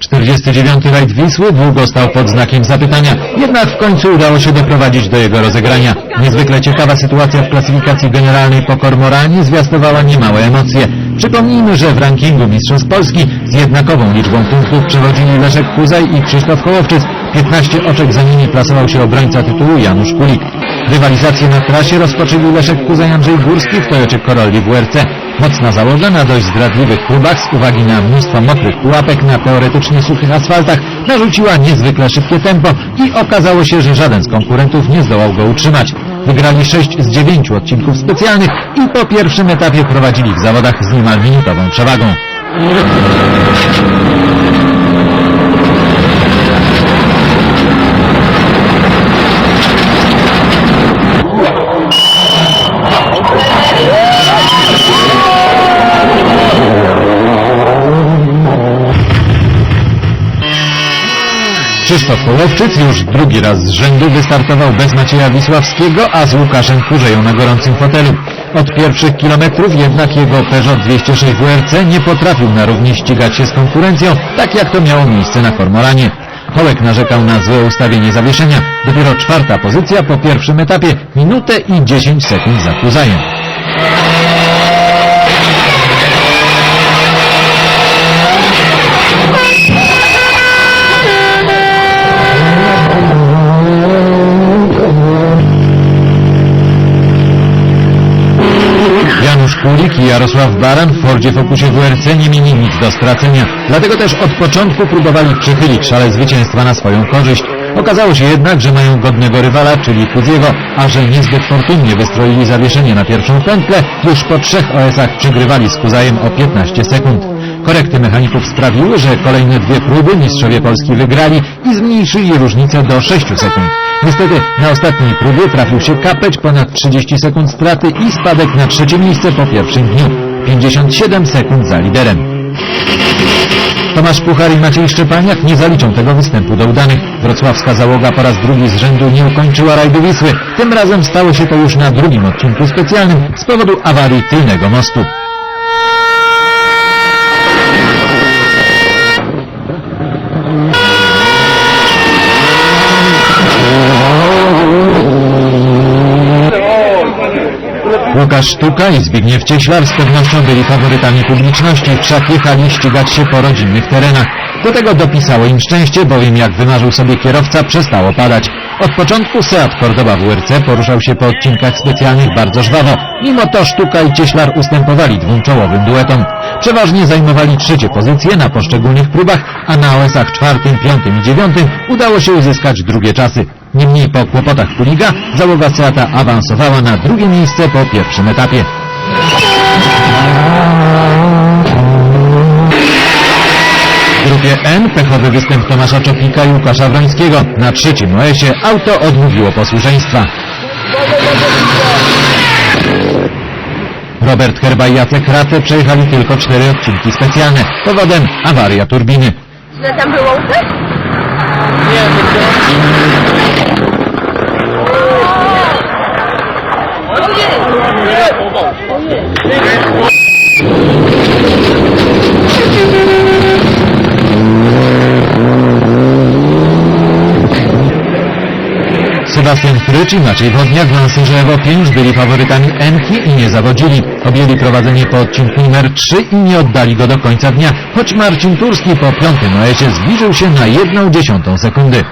49. rajd Wisły długo stał pod znakiem zapytania, jednak w końcu udało się doprowadzić do jego rozegrania. Niezwykle ciekawa sytuacja w klasyfikacji generalnej po Kormoranie zwiastowała niemałe emocje. Przypomnijmy, że w rankingu Mistrzostw Polski z jednakową liczbą punktów przewodzili Leszek Kuzaj i Krzysztof Kołowczyc. 15 oczek za nimi plasował się obrońca tytułu Janusz Kulik. Rywalizację na trasie rozpoczęli Leszek Kuzaj Andrzej Górski w Toyocie Corolli WRC. Mocna załoga na dość zdradliwych próbach z uwagi na mnóstwo mokrych pułapek na teoretycznie suchych asfaltach narzuciła niezwykle szybkie tempo i okazało się, że żaden z konkurentów nie zdołał go utrzymać. Wygrali 6 z 9 odcinków specjalnych i po pierwszym etapie prowadzili w zawodach z niemal minutową przewagą. Krzysztof Kołowczyc już drugi raz z rzędu wystartował bez Macieja Wisławskiego, a z Łukaszem Kurzeją na gorącym fotelu. Od pierwszych kilometrów jednak jego Peugeot 206 WRC nie potrafił na równi ścigać się z konkurencją, tak jak to miało miejsce na Kormoranie. Hołek narzekał na złe ustawienie zawieszenia. Dopiero czwarta pozycja po pierwszym etapie, minutę i 10 sekund za Kuzajem. Kulik i Jarosław Baran w Fordzie Focusie WRC nie mieli nic do stracenia. Dlatego też od początku próbowali przychylić szale zwycięstwa na swoją korzyść. Okazało się jednak, że mają godnego rywala, czyli Kudziego, a że niezbyt fortunnie wystroili zawieszenie na pierwszą pętlę, już po trzech OS-ach przegrywali z Kuzajem o 15 sekund. Korekty mechaników sprawiły, że kolejne dwie próby mistrzowie Polski wygrali i zmniejszyli różnicę do 6 sekund. Niestety na ostatniej próbie trafił się kapeć ponad 30 sekund straty i spadek na trzecie miejsce po pierwszym dniu. 57 sekund za liderem. Tomasz Puchar i Maciej Szczepaniak nie zaliczą tego występu do udanych. Wrocławska załoga po raz drugi z rzędu nie ukończyła rajdu Wisły. Tym razem stało się to już na drugim odcinku specjalnym z powodu awarii tylnego mostu. Łukasz Sztuka i Zbigniew Cieślar z pewnością byli faworytami publiczności, wszak jechali ścigać się po rodzinnych terenach. Do tego dopisało im szczęście, bowiem jak wymarzył sobie kierowca, przestało padać. Od początku Seat Cordoba WRC poruszał się po odcinkach specjalnych bardzo żwawo. Mimo to Sztuka i Cieślar ustępowali dwóm czołowym duetom. Przeważnie zajmowali trzecie pozycje na poszczególnych próbach, a na OS-ach czwartym, piątym i dziewiątym udało się uzyskać drugie czasy. Niemniej po kłopotach Kuliga załoga Seata awansowała na drugie miejsce po pierwszym etapie. W grupie N pechowy występ Tomasza Czopika i Łukasza Wrońskiego. Na trzecim OS-ie auto odmówiło posłuszeństwa. Robert Herba i Jacek przejechali tylko cztery odcinki specjalne. Powodem awaria turbiny. Źle tam było 你也是。哦耶！哦耶！哦耶！哦耶！哦耶！Sebastian Frycz i Maciej Wodniak w Lancerze Evo 5 byli faworytami Enki i nie zawodzili. Objęli prowadzenie po odcinku numer 3 i nie oddali go do końca dnia, choć Marcin Turski po piątym oecie zbliżył się na jedną dziesiątą sekundy.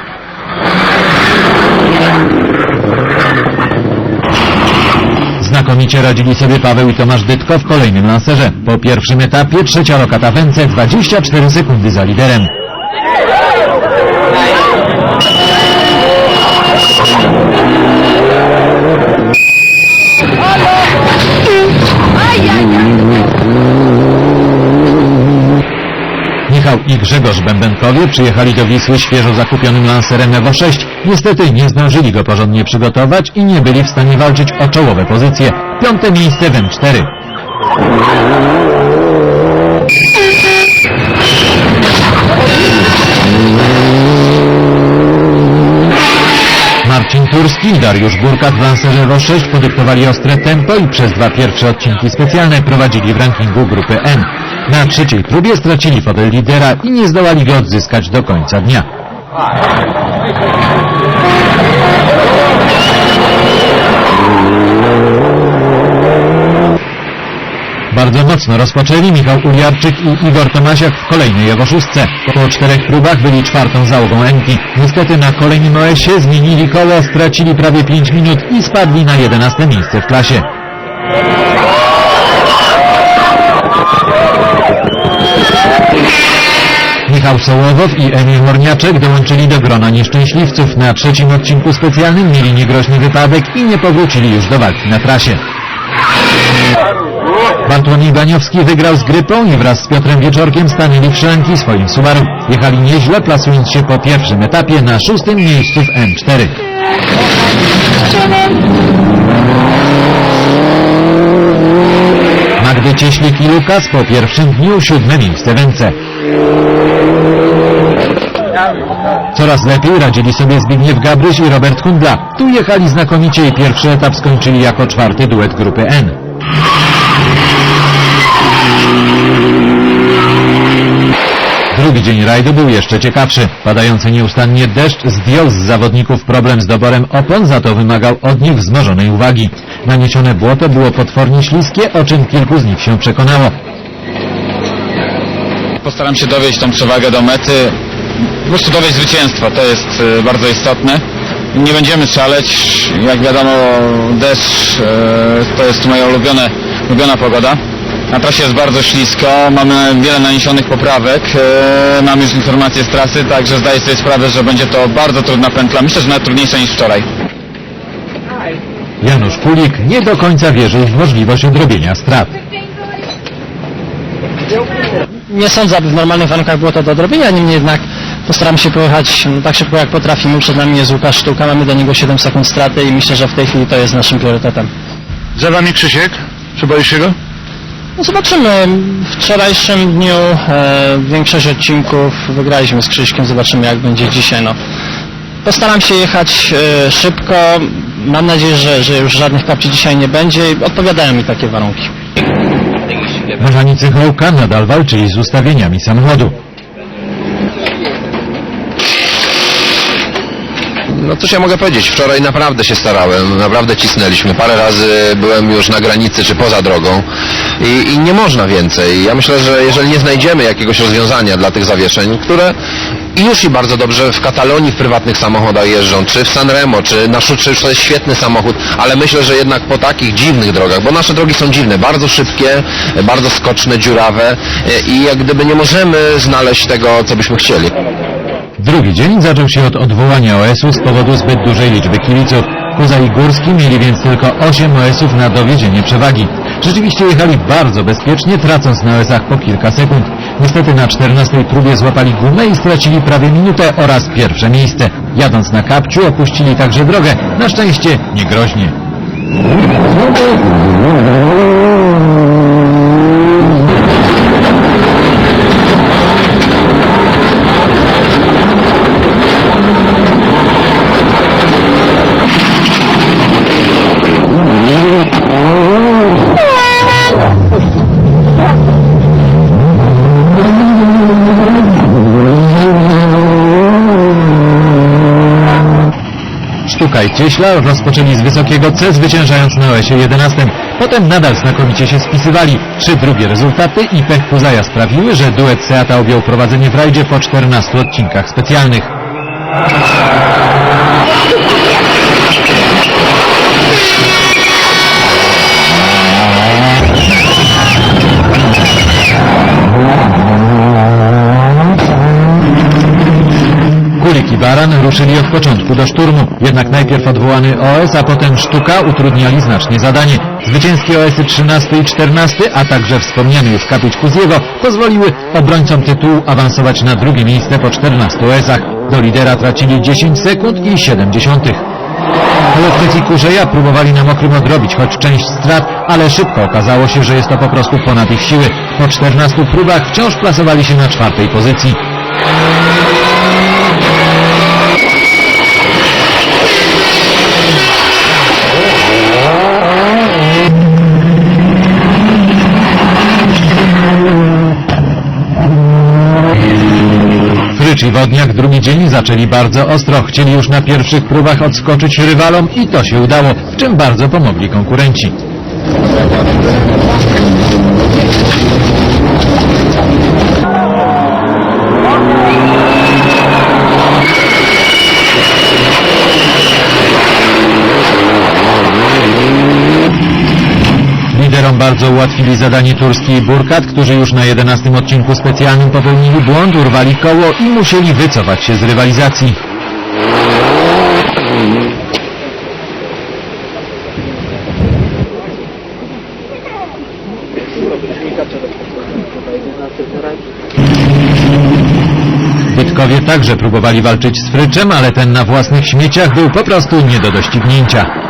Znakomicie radzili sobie Paweł i Tomasz Dytko w kolejnym lancerze. Po pierwszym etapie trzecia lokata Wence 24 sekundy za liderem. Michał i Grzegorz Bębenkowie przyjechali do Wisły świeżo zakupionym lancerem Evo 6. Niestety nie zdążyli go porządnie przygotować i nie byli w stanie walczyć o czołowe pozycje. Piąte miejsce w M4. I Dariusz Burkat w Lancerze Evo 6 podyktowali ostre tempo i przez dwa pierwsze odcinki specjalne prowadzili w rankingu grupy N. Na trzeciej próbie stracili fotel lidera i nie zdołali go odzyskać do końca dnia. Bardzo mocno rozpoczęli Michał Uliarczyk i Igor Tomasiak w kolejnej jego szóstce. Po czterech próbach byli czwartą załogą Enki. Niestety na kolejnym OS-ie zmienili koło, stracili prawie 5 minut i spadli na 11 miejsce w klasie. Michał Sołowow i Emil Horniaczek dołączyli do grona nieszczęśliwców. Na trzecim odcinku specjalnym mieli niegroźny wypadek i nie powrócili już do walki na trasie. Bartłomiej Baniowski wygrał z Grypą i wraz z Piotrem Wieczorkiem stanęli w szranki swoim Subaru. Jechali nieźle, plasując się po pierwszym etapie na szóstym miejscu w M4. Magdy Cieślik i Lukas po pierwszym dniu siódme miejsce w Ence. Coraz lepiej radzili sobie Zbigniew Gabryś i Robert Kundla. Tu jechali znakomicie i pierwszy etap skończyli jako czwarty duet grupy N. Drugi dzień rajdu był jeszcze ciekawszy. Padający nieustannie deszcz zdjął z zawodników problem z doborem opon, za to wymagał od nich wzmożonej uwagi. Naniesione błoto było potwornie śliskie, o czym kilku z nich się przekonało. Postaram się dowieść tą przewagę do mety. Prostu dowieść zwycięstwa, to jest e, bardzo istotne. Nie będziemy szaleć. Jak wiadomo, deszcz e, to jest moja ulubione, ulubiona pogoda. Na trasie jest bardzo ślisko, mamy wiele naniesionych poprawek, e, mam już informacje z trasy, także zdaję sobie sprawę, że będzie to bardzo trudna pętla. Myślę, że nawet trudniejsza niż wczoraj. Janusz Kulik nie do końca wierzył w możliwość odrobienia strat. Nie sądzę, aby w normalnych warunkach było to do odrobienia, niemniej jednak postaram się pojechać no, tak szybko jak potrafimy. Przed nami jest Łukasz Sztuka, mamy do niego 7 sekund straty i myślę, że w tej chwili to jest naszym priorytetem. Za wami Krzysiek? Czy boisz się go? No zobaczymy. W wczorajszym dniu e, większość odcinków wygraliśmy z Krzyśkiem, zobaczymy jak będzie dzisiaj. No. Postaram się jechać e, szybko, mam nadzieję, że, że już żadnych kapci dzisiaj nie będzie i odpowiadają mi takie warunki. Mechanicy Hołka nadal walczyli z ustawieniami samochodu. No cóż ja mogę powiedzieć, wczoraj naprawdę się starałem, naprawdę cisnęliśmy. Parę razy byłem już na granicy czy poza drogą i, i nie można więcej. Ja myślę, że jeżeli nie znajdziemy jakiegoś rozwiązania dla tych zawieszeń, które już i bardzo dobrze w Katalonii w prywatnych samochodach jeżdżą, czy w Sanremo, czy na Szuczy, to jest świetny samochód, ale myślę, że jednak po takich dziwnych drogach, bo nasze drogi są dziwne, bardzo szybkie, bardzo skoczne, dziurawe i jak gdyby nie możemy znaleźć tego, co byśmy chcieli. Drugi dzień zaczął się od odwołania OS-u z powodu zbyt dużej liczby kibiców. Kuza i Górski mieli więc tylko 8 OS-ów na dowiezienie przewagi. Rzeczywiście jechali bardzo bezpiecznie, tracąc na OS-ach po kilka sekund. Niestety na 14 próbie złapali gumę i stracili prawie minutę oraz pierwsze miejsce. Jadąc na kapciu opuścili także drogę, na szczęście niegroźnie. Sztuka i Cieśla rozpoczęli z wysokiego C, zwyciężając na OS-ie 11. Potem nadal znakomicie się spisywali. Trzy drugie rezultaty i pech Kuzaja sprawiły, że duet Seata objął prowadzenie w rajdzie po 14 odcinkach specjalnych. Kulik i Baran ruszyli od początku do szturmu. Jednak najpierw odwołany OS, a potem Sztuka utrudniali znacznie zadanie. Zwycięskie OS-y 13 i 14, a także wspomniany już Kapić Kuziego pozwoliły obrońcom tytułu awansować na drugie miejsce po 14 OS-ach. Do lidera tracili 10 sekund i 7 dziesiątych. Lotnicy Kurzeja próbowali na mokrym odrobić choć część strat, ale szybko okazało się, że jest to po prostu ponad ich siły. Po 14 próbach wciąż plasowali się na czwartej pozycji. Gabrysz i Wodniak drugi dzień zaczęli bardzo ostro. Chcieli już na pierwszych próbach odskoczyć rywalom i to się udało, w czym bardzo pomogli konkurenci. Liderom bardzo ułatwili zadanie Turski i Burkat, którzy już na 11 odcinku specjalnym popełnili błąd, urwali koło i musieli wycofać się z rywalizacji. Bytkowie także próbowali walczyć z Fryczem, ale ten na własnych śmieciach był po prostu nie do doścignięcia.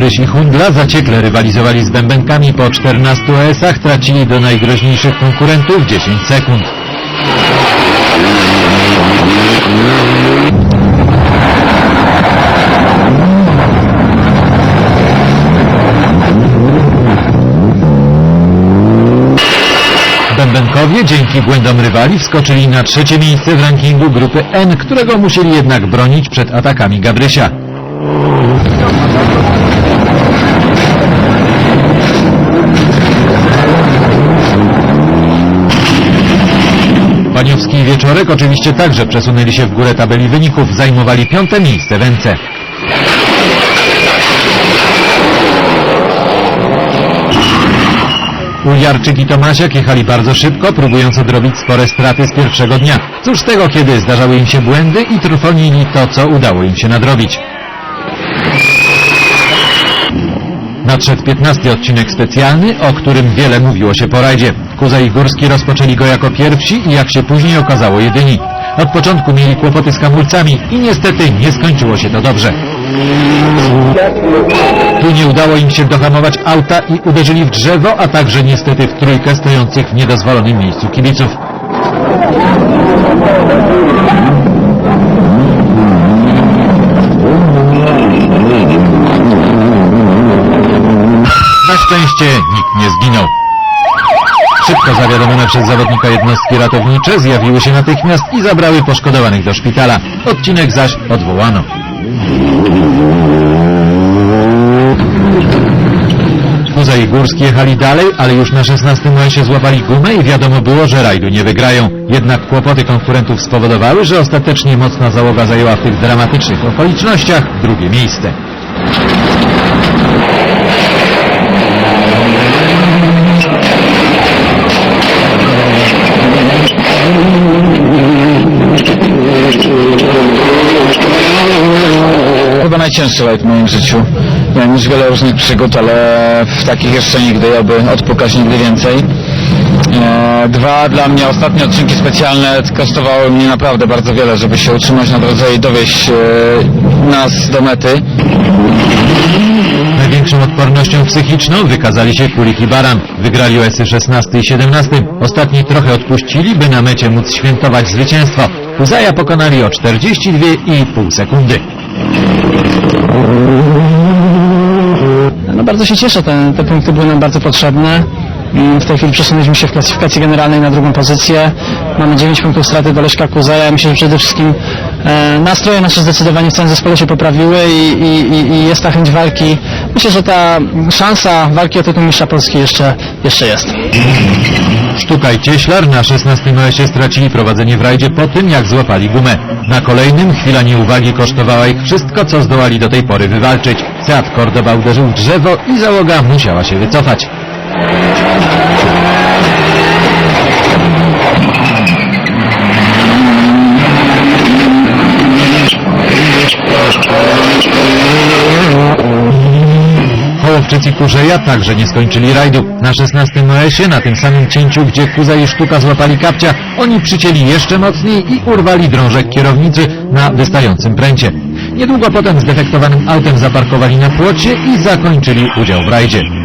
Gabryś i Hundla zaciekle rywalizowali z bębenkami po 14 ES-ach, tracili do najgroźniejszych konkurentów 10 sekund. Bębenkowie dzięki błędom rywali wskoczyli na trzecie miejsce w rankingu grupy N, którego musieli jednak bronić przed atakami Gabrysia. Paniowski i Wieczorek oczywiście także przesunęli się w górę tabeli wyników, zajmowali piąte miejsce w NC. Uljarczyk i Tomasiak jechali bardzo szybko, próbując odrobić spore straty z pierwszego dnia. Cóż z tego, kiedy zdarzały im się błędy i trwonili to, co udało im się nadrobić. Nadszedł 15 odcinek specjalny, o którym wiele mówiło się po rajdzie. Kuza i Górski rozpoczęli go jako pierwsi i jak się później okazało jedyni. Od początku mieli kłopoty z hamulcami i niestety nie skończyło się to dobrze. Tu nie udało im się dohamować auta i uderzyli w drzewo, a także niestety w trójkę stojących w niedozwolonym miejscu kibiców. Na szczęście nikt nie zginął. Szybko zawiadomione przez zawodnika jednostki ratownicze zjawiły się natychmiast i zabrały poszkodowanych do szpitala. Odcinek zaś odwołano. I Górski jechali dalej, ale już na 16 momencie złapali gumę i wiadomo było, że rajdu nie wygrają. Jednak kłopoty konkurentów spowodowały, że ostatecznie mocna załoga zajęła w tych dramatycznych okolicznościach drugie miejsce. Chyba najcięższy rajd w moim życiu. Miałem już wiele różnych przygód, ale w takich jeszcze nigdy, oby odpukać nigdy więcej. E, dwa, dla mnie ostatnie odcinki specjalne kosztowały mnie naprawdę bardzo wiele, żeby się utrzymać na drodze i dowieść e, nas do mety. Największą odpornością psychiczną wykazali się Kulik i Baran. Wygrali OS-y 16 i 17. Ostatni trochę odpuścili, by na mecie móc świętować zwycięstwo. Uzaja pokonali o 42,5 sekundy. No bardzo się cieszę, te, te punkty były nam bardzo potrzebne. W tej chwili przesunęliśmy się w klasyfikacji generalnej na drugą pozycję. Mamy 9 punktów straty do Leszka Kuzaja. Myślę, że przede wszystkim e, nastroje nasze zdecydowanie w całym zespole się poprawiły i, i, i- jest ta chęć walki. Myślę, że ta szansa walki o tytuł mistrza Polski jeszcze, jeszcze jest. Sztuka i Cieślar na 16 OS-ie stracili prowadzenie w rajdzie po tym, jak złapali gumę. Na kolejnym chwila nieuwagi kosztowała ich wszystko, co zdołali do tej pory wywalczyć. Seat Cordoba uderzył w drzewo i załoga musiała się wycofać. Hołowczyc i Kurzeja także nie skończyli rajdu. Na 16 OS-ie, na tym samym cięciu, gdzie Kuza i Sztuka złapali kapcia, oni przycięli jeszcze mocniej i urwali drążek kierownicy na wystającym pręcie. Niedługo potem zdefektowanym autem zaparkowali na płocie i zakończyli udział w rajdzie.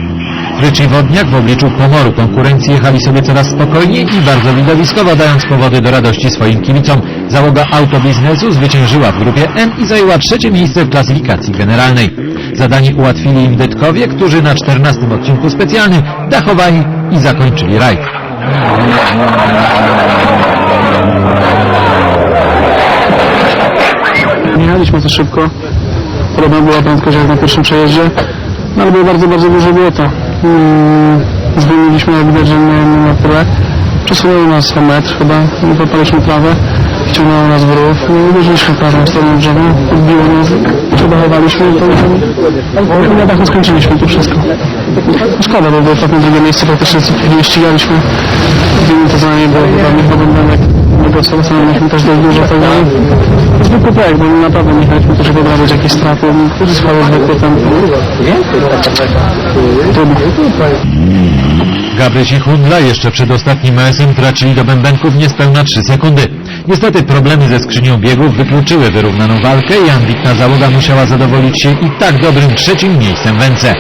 Frycz i Wodniak w obliczu pomoru konkurencji jechali sobie coraz spokojniej i bardzo widowiskowo dając powody do radości swoim kibicom. Załoga autobiznesu zwyciężyła w grupie N i zajęła trzecie miejsce w klasyfikacji generalnej. Zadanie ułatwili im Dytkowie, którzy na 14 odcinku specjalnym dachowali i zakończyli rajd. Nie jechaliśmy za szybko. Podobna była prędkość jak na pierwszym przejeździe, no ale było bardzo, bardzo dużo błota. Mm, Zwolniliśmy, jak widać, że nie, nie na tyle. Przesunęło nas o metr chyba, nie popaliśmy trawę, wciągnęło nas w rów, i uderzyliśmy prawą stroną drzewa, odbiło nas, przedachowaliśmy i to, na dachu skończyliśmy to wszystko. Szkoda, bo było ostatnie drugie miejsce, praktycznie nie ścigaliśmy. Gdyby to za nami było chyba nie podobne, bo staraliśmy też dość dużo tego. Zwykły projekt, bo nie chcieliśmy też jakieś straty. Gabryś i Hundla jeszcze przed ostatnim OS-em tracili do bębenków niespełna 3 sekundy. Niestety problemy ze skrzynią biegów wykluczyły wyrównaną walkę i ambitna załoga musiała zadowolić się i tak dobrym trzecim miejscem w Ence.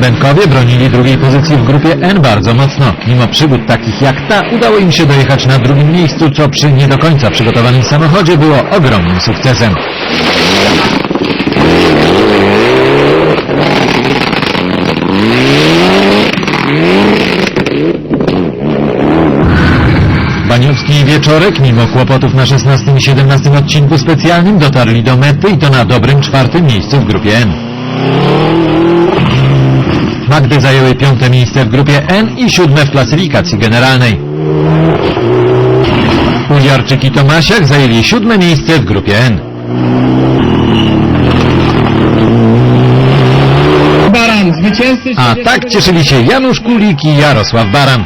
Bębenkowie bronili drugiej pozycji w grupie N bardzo mocno. Mimo przygód takich jak ta, udało im się dojechać na drugim miejscu, co przy nie do końca przygotowanym samochodzie było ogromnym sukcesem. Baniowski i Wieczorek, mimo kłopotów na 16 i 17 odcinku specjalnym, dotarli do mety i to na dobrym czwartym miejscu w grupie N. Magdy zajęły piąte miejsce w grupie N i siódme w klasyfikacji generalnej. Uliarczyk i Tomasiak zajęli siódme miejsce w grupie N. Baran, zwycięzcy A tak cieszyli się Janusz Kulik i Jarosław Baran.